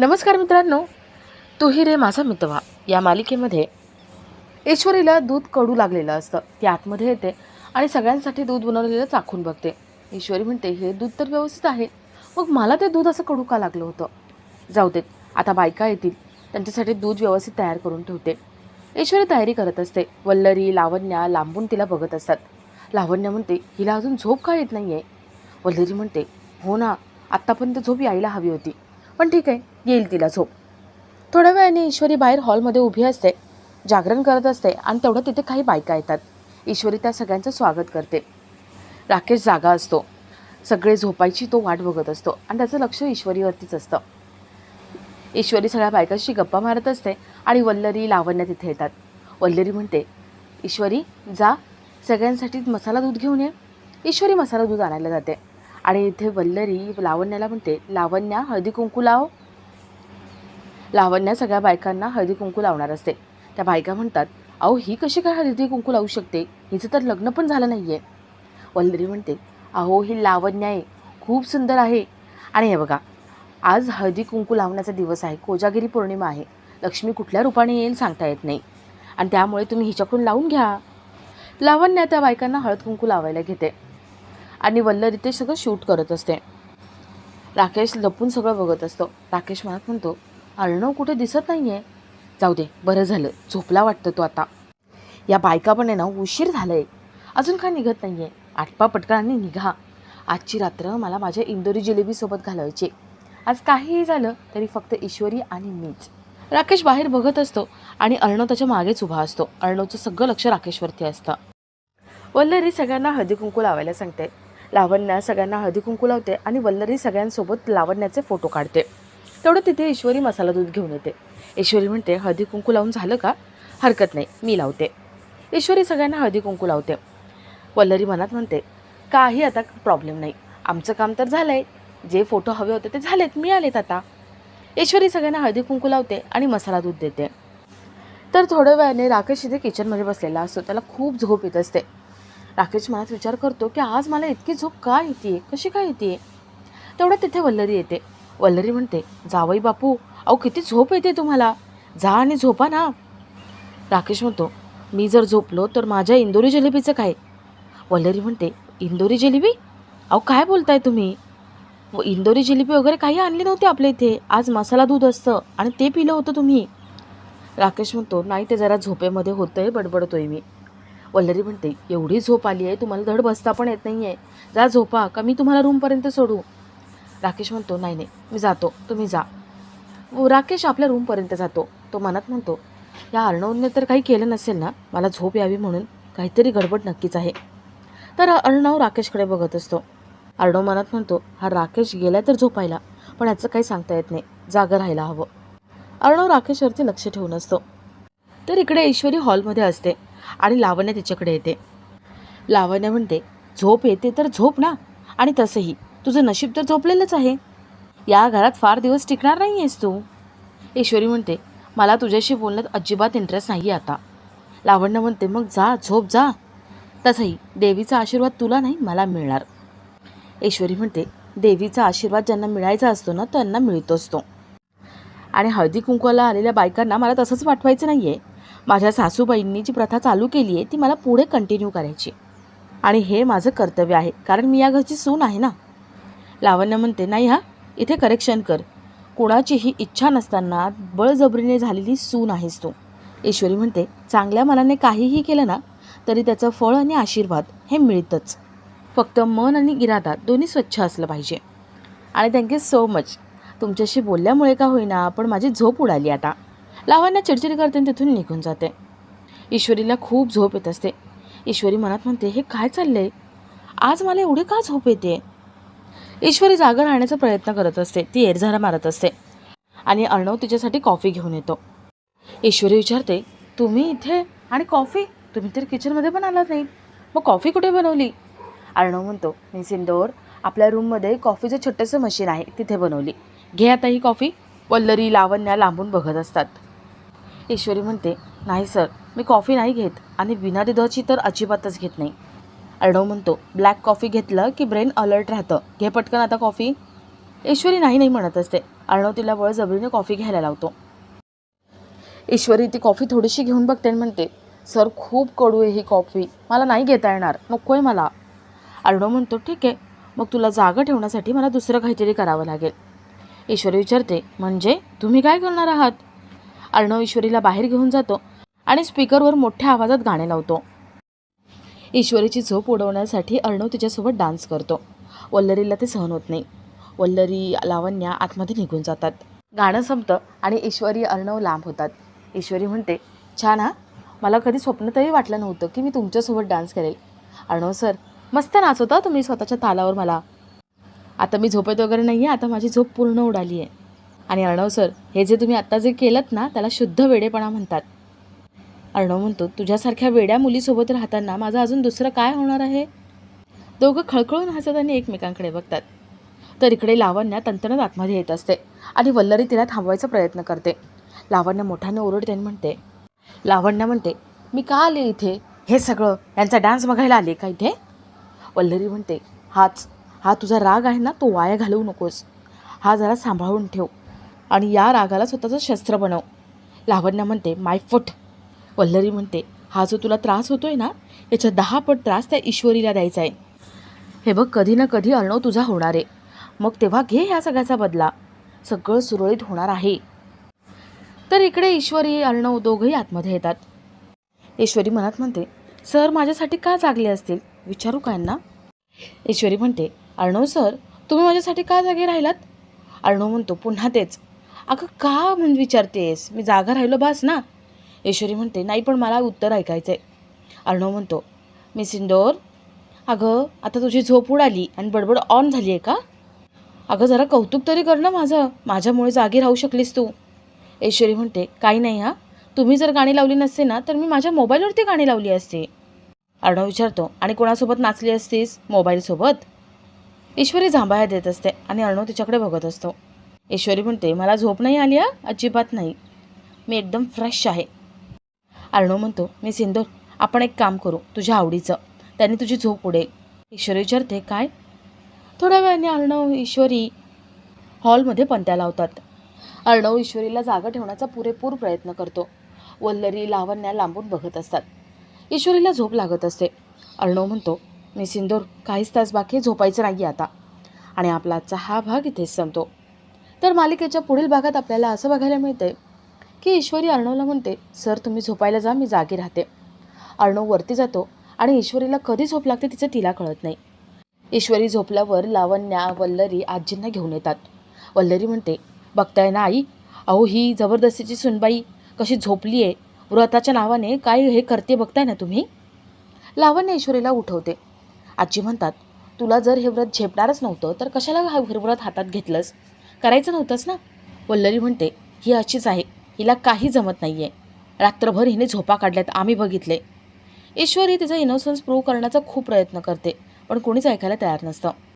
नमस्कार मित्रांनो. तुही रे माझा मितवा. या मालिकेमध्ये ईश्वरीला दूध कडू लागलेलं असतं. ती आतमध्ये येते आणि सगळ्यांसाठी दूध बनवलेलं चाखून बघते. ईश्वरी म्हणते हे दूध तर व्यवस्थित आहे. मग मला ते दूध असं कडू का लागलं होतं? जाऊ देत आता बायका येतील. त्यांच्यासाठी दूध व्यवस्थित तयार करून ठेवते. ईश्वरी तयारी करत असते. वल्लरी लावण्या लांबून तिला बघत असतात. लावण्य म्हणते हिला अजून झोप का येत नाही आहे वल्लरी म्हणते हो ना आत्तापर्यंत झोप यायला हवी होती. पण ठीक आहे येईल तिला झोप. थोड्या वेळाने ईश्वरी बाहेर हॉलमध्ये उभी असते जागरण करत असते आणि तेवढं तिथे काही बायका येतात. ईश्वरी त्या सगळ्यांचं स्वागत करते. राकेश जागा असतो. सगळे झोपायची तो वाट बघत असतो आणि त्याचं लक्ष ईश्वरीवरतीच असतं. ईश्वरी सगळ्या बायकांशी गप्पा मारत असते आणि वल्लरी लावण्य तिथे येतात. वल्लरी म्हणते ईश्वरी जा. सगळ्यांसाठी मसाला दूध घेऊन ये. ईश्वरी मसाला दूध आणायला जाते. आणि इथे वल्लरी लावण्याला म्हणते लावण्या हळदी कुंकू लाव. लावण्या सगळ्या बायकांना हळदी कुंकू लावणार असते. त्या बायका म्हणतात अहो ही कशी काय हळदी कुंकू लावू शकते? हिचं तर लग्न पण झालं नाही आहे वल्लरी म्हणते अहो ही लावण्य आहे. खूप सुंदर आहे. आणि हे बघा आज हळदी कुंकू लावण्याचा दिवस आहे. कोजागिरी पौर्णिमा आहे. लक्ष्मी कुठल्या रूपाने येईल सांगता येत नाही. आणि त्यामुळे तुम्ही हिच्याकडून लावून घ्या. लावण्या त्या बायकांना हळद कुंकू लावायला घेते. आणि वल्लरी ते सगळं शूट करत असते. राकेश लपून सगळं बघत असतो. राकेश मला म्हणतो अर्णव कुठे दिसत नाही आहे जाऊ दे बरं झालं झोपला वाटतं तो आता. या बायका पण आहे ना उशीर झालं आहे अजून का निघत नाही आहे आटपा आणि निघा. आजची रात्र मला माझ्या इंदोरी जिलेबीसोबत घालवायची आज काहीही झालं तरी फक्त ईश्वरी आणि मीच. राकेश बाहेर बघत असतो आणि अर्णव त्याच्या मागेच उभा असतो. अर्णवचं सगळं लक्ष राकेशवरती असतं. वल्लरी सगळ्यांना हळदी कुंकू लावायला सांगते. लावण्या सगळ्यांना हळदी कुंकू लावते आणि वल्लरी सगळ्यांसोबत लावण्याचे फोटो काढते. तेवढं तिथे ईश्वरी मसाला दूध घेऊन येते. ईश्वरी म्हणते हळदी कुंकू लावून झालं का? हरकत नाही मी लावते. ईश्वरी सगळ्यांना हळदी कुंकू लावते. वल्लरी मनात म्हणते काही आता प्रॉब्लेम नाही. आमचं काम तर झालं आहे जे फोटो हवे होते ते झालेत मिळालेत आता. ईश्वरी सगळ्यांना हळदी कुंकू लावते आणि मसाला दूध देते. तर थोड्या वेळाने राकेश इथे किचनमध्ये बसलेला असतो. त्याला खूप झोप येत असते. राकेश मनात विचार करतो की आज मला इतकी झोप का येते कशी काय येते तेवढ्यात तिथे वल्लरी येते. वल्लरी म्हणते जावई बापू अहो किती झोप येते तुम्हाला? जा आणि झोपा ना. राकेश म्हणतो मी जर झोपलो तर माझ्या इंदोरी जिलेबीचं काय? वल्लरी म्हणते इंदोरी जिलेबी? अहो काय बोलताय तुम्ही? व इंदोरी जिलेबी वगैरे काही आणली नव्हती आपल्या इथे. आज मसाला दूध असतं आणि ते पिलं होतं तुम्ही. राकेश म्हणतो नाही ते जरा झोपेमध्ये होतं आहे बडबडतोय मी. वल्लरी म्हणते एवढी झोप आली आहे तुम्हाला धड बसता पण येत नाही आहे जा झोपा का मी तुम्हाला रूमपर्यंत सोडू? राकेश म्हणतो नाही नाही मी जातो तुम्ही जा. राकेश आपल्या रूमपर्यंत जातो. तो मनात म्हणतो या अर्णवने तर काही केलं नसेल ना? मला झोप यावी म्हणून काहीतरी गडबड नक्कीच आहे. तर अर्णव राकेशकडे बघत असतो. अर्णव मनात म्हणतो हा राकेश गेला तर झोपायला पण याचं काही सांगता येत नाही. जागं राहायला हवं. अर्णव राकेशवरती लक्ष ठेवून असतो. तर इकडे ईश्वरी हॉलमध्ये असते. आणि लावण्य तिच्याकडे येते. लावण्य म्हणते झोप येते तर झोप ना. आणि तसंही तुझं नशीब तर झोपलेलंच आहे. या घरात फार दिवस टिकणार नाही आहेस तू. ईश्वरी म्हणते मला तुझ्याशी बोलण्यात अजिबात इंटरेस्ट नाही आहे आता. लावण्य म्हणते मग जा झोप जा. तसंही देवीचा आशीर्वाद तुला नाही मला मिळणार. ईश्वरी म्हणते देवीचा आशीर्वाद ज्यांना मिळायचा असतो ना त्यांना मिळतो असतो आणि हळदी कुंकवाला आलेल्या बायकांना मला तसंच पाठवायचं नाही आहे माझ्या सासूबाईंनी जी प्रथा चालू केली आहे ती मला पुढे कंटिन्यू करायची आणि हे माझं कर्तव्य आहे. कारण मी या घरची सून आहे ना. लावण्य म्हणते नाही हा इथे करेक्शन कर. कुणाचीही इच्छा नसताना बळजबरीने झालेली सून आहेस तू. ईश्वरी म्हणते चांगल्या मनाने काहीही केलं ना तरी त्याचं फळ आणि आशीर्वाद हे मिळतंच. फक्त मन आणि इरादा दोन्ही स्वच्छ असलं पाहिजे. आणि थँक्यू सो मच तुमच्याशी बोलल्यामुळे का होईना पण माझी झोप उडाली आता. लावण्या चिडचिड करते आणि तिथून निघून जाते. ईश्वरीला खूप झोप येत असते. ईश्वरी मनात म्हणते हे काय चाललंय? आज मला एवढी का झोप येते? ईश्वरी जागा राहण्याचा प्रयत्न करत असते. ती एरझारा मारत असते. आणि अर्णव तिच्यासाठी कॉफी घेऊन येतो. ईश्वरी विचारते तुम्ही इथे? आणि कॉफी? तुम्ही तर किचनमध्ये पण आलात नाही. मग कॉफी कुठे बनवली? अर्णव म्हणतो मी सिंदोर. आपल्या रूममध्ये कॉफीचं छोटंसं मशीन आहे. तिथे बनवली. घे आता ही कॉफी. वल्लरी लावण्या लांबून बघत असतात. ईश्वरी म्हणते नाही सर मी कॉफी नाही घेत आणि बिना दुधाची तर अजिबातच घेत नाही. अर्णव म्हणतो ब्लॅक कॉफी घेतलं की ब्रेन अलर्ट राहतं. घे पटकन आता कॉफी. ईश्वरी नाही नाही म्हणत असते. अर्णव तिला बळजबरीने कॉफी घ्यायला लावतो. ईश्वरी ती कॉफी थोडीशी घेऊन बघते आणि म्हणते सर खूप कडू आहे ही कॉफी. मला नाही घेता येणार. नको आहे मला. अर्णव म्हणतो ठीक आहे. मग तुला जागा ठेवण्यासाठी मला दुसरं काहीतरी करावं लागेल. ईश्वरी विचारते म्हणजे? तुम्ही काय करणार आहात? अर्णव ईश्वरीला बाहेर घेऊन जातो आणि स्पीकरवर मोठ्या आवाजात गाणे लावतो. ईश्वरीची झोप उडवण्यासाठी अर्णव तिच्यासोबत डान्स करतो. वल्लरीला ते सहन होत नाही. वल्लरी लावण्या आतमध्ये निघून जातात. गाणं संपतं आणि ईश्वरी अर्णव लांब होतात. ईश्वरी म्हणते छान हा. मला कधी स्वप्न तरी वाटलं नव्हतं की मी तुमच्यासोबत डान्स करेल. अर्णव सर मस्त नाचवता तुम्ही स्वतःच्या तालावर मला. आता मी झोपेत वगैरे नाही आहे आता माझी झोप पूर्ण उडाली आहे आणि अर्णव सर हे जे तुम्ही आत्ता जे केलं ना त्याला शुद्ध वेडेपणा म्हणतात. अर्णव म्हणतो तुझ्यासारख्या वेड्या मुलीसोबत राहताना माझं अजून दुसरं काय होणार आहे? दोघं खळखळून हसत आणि एकमेकांकडे बघतात. तर इकडे लावण्या तंतनत आतमध्ये येत असते आणि वल्लरी तिला थांबवायचा प्रयत्न करते. लावण्य मोठ्याने ओरडते आणि म्हणते लावण्य म्हणते मी का आले इथे? हे सगळं यांचा डान्स बघायला आले का इथे? वल्लरी म्हणते हाच हा तुझा राग आहे ना तो वाया घालवू नकोस. हा जरा सांभाळून ठेव. आणि या रागाला स्वतःचं शस्त्र बनव. लावण्या म्हणते माय फुट. वल्लरी म्हणते हा जो तुला त्रास होतोय ना याच्या दहा पट त्रास त्या ईश्वरीला द्यायचा आहे. हे बघ कधी ना कधी अर्णव तुझा होणार आहे. मग तेव्हा घे ह्या सगळ्याचा बदला. सगळं सुरळीत होणार आहे. तर इकडे ईश्वरी अर्णव दोघंही आतमध्ये येतात. ईश्वरी मनात म्हणते सर माझ्यासाठी का जागले असतील? विचारू का यांना? ईश्वरी म्हणते अर्णव सर तुम्ही माझ्यासाठी का जागे राहिलात? अर्णव म्हणतो पुन्हा तेच. अगं का म्हणून विचारतेस? मी जागा राहिलो बास ना. ईश्वरी म्हणते नाही पण मला उत्तर ऐकायचं आहे अर्णव म्हणतो मी सिंदोर अगं आता तुझी झोप उडाली आणि बडबड ऑन झाली आहे का? अगं जरा कौतुक तरी कर ना माझं. माझ्यामुळे जागी राहू शकलीस तू. ऐश्वरी म्हणते काही नाही हा. तुम्ही जर गाणी लावली नसते ना तर मी माझ्या मोबाईलवरती गाणी लावली असते. अर्णव विचारतो आणि कोणासोबत नाचली असतीस? मोबाईलसोबत? ईश्वरी जांभाया देत असते आणि अर्णव तिच्याकडे बघत असतो. ईश्वरी म्हणते मला झोप नाही आली हा? अजिबात नाही. मी एकदम फ्रेश आहे. अर्णव म्हणतो मी सिंदूर आपण एक काम करू तुझ्या आवडीचं. त्याने तुझी झोप उडेल. ईश्वरी विचारते काय? थोड्या वेळाने अर्णव ईश्वरी. हॉलमध्ये पंत्या लावतात. अर्णव ईश्वरीला जागा ठेवण्याचा पुरेपूर प्रयत्न करतो. वल्लरी लावण्या लांबून बघत असतात. ईश्वरीला झोप लागत असते. अर्णव म्हणतो मी सिंदूर काहीच तास बाकी झोपायचं नाही आता. आणि आपला आजचा हा भाग इथेच संपतो. तर मालिकेच्या पुढील भागात आपल्याला असं बघायला मिळते की ईश्वरी अर्णवला म्हणते सर तुम्ही झोपायला जा मी जागी राहते. अर्णव वरती जातो आणि ईश्वरीला कधी झोप लागते तिचं तिला कळत नाही. ईश्वरी झोपल्यावर लावण्या वल्लरी आजींना घेऊन येतात. वल्लरी म्हणते बघताय ना आई अहो ही जबरदस्तीची सुनबाई कशी झोपली आहे व्रताच्या नावाने काय हे करते बघताय ना तुम्ही? लावण्य ईश्वरीला उठवते. आजी म्हणतात तुला जर हे व्रत झेपणारच नव्हतं तर कशाला हे व्रत हातात घेतलंस? करायचं नव्हतंच ना. वल्लरी म्हणते ही अशीच आहे. हिला काही जमत नाही आहे रात्रभर हिने झोपा काढल्यात आम्ही बघितले. ईश्वरी तिचा इनोसन्स प्रूव्ह करण्याचा खूप प्रयत्न करते पण कोणीच ऐकायला तयार नसतं.